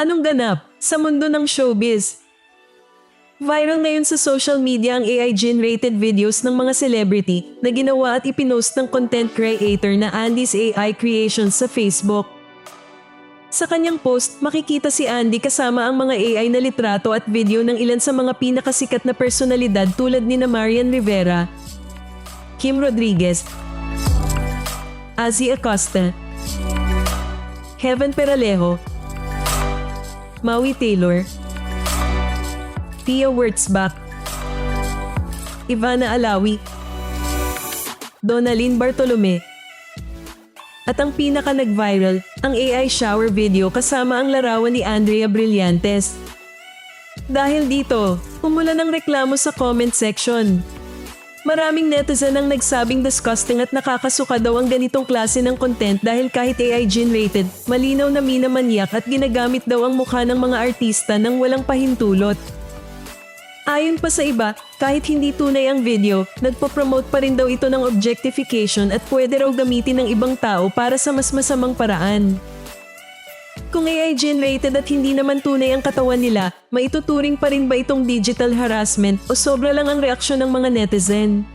Anong ganap sa mundo ng showbiz? Viral ngayon sa social media ang AI-generated videos ng mga celebrity na ginawa at ipinost ng content creator na Andy's AI Creations sa Facebook. Sa kanyang post, makikita si Andy kasama ang mga AI na litrato at video ng ilan sa mga pinakasikat na personalidad tulad ni na Marian Rivera, Kim Rodriguez, Azzy Acosta, Heaven Peralejo, Maui Taylor, Tia Wurtzbach, Ivana Alawi, Donalyn Bartolome, at ang pinaka nag-viral, ang AI shower video kasama ang larawan ni Andrea Brillantes. Dahil dito, umulan ng reklamo sa comment section. Maraming netizen ang nagsabing disgusting at nakakasuka daw ang ganitong klase ng content dahil kahit AI generated, malinaw na minamanyak at ginagamit daw ang mukha ng mga artista nang walang pahintulot. Ayon pa sa iba, kahit hindi tunay ang video, nagpo-promote pa rin daw ito ng objectification at pwede raw gamitin ng ibang tao para sa mas masamang paraan. Kung AI generated at hindi naman tunay ang katawan nila, maituturing pa rin ba itong digital harassment o sobra lang ang reaksyon ng mga netizen?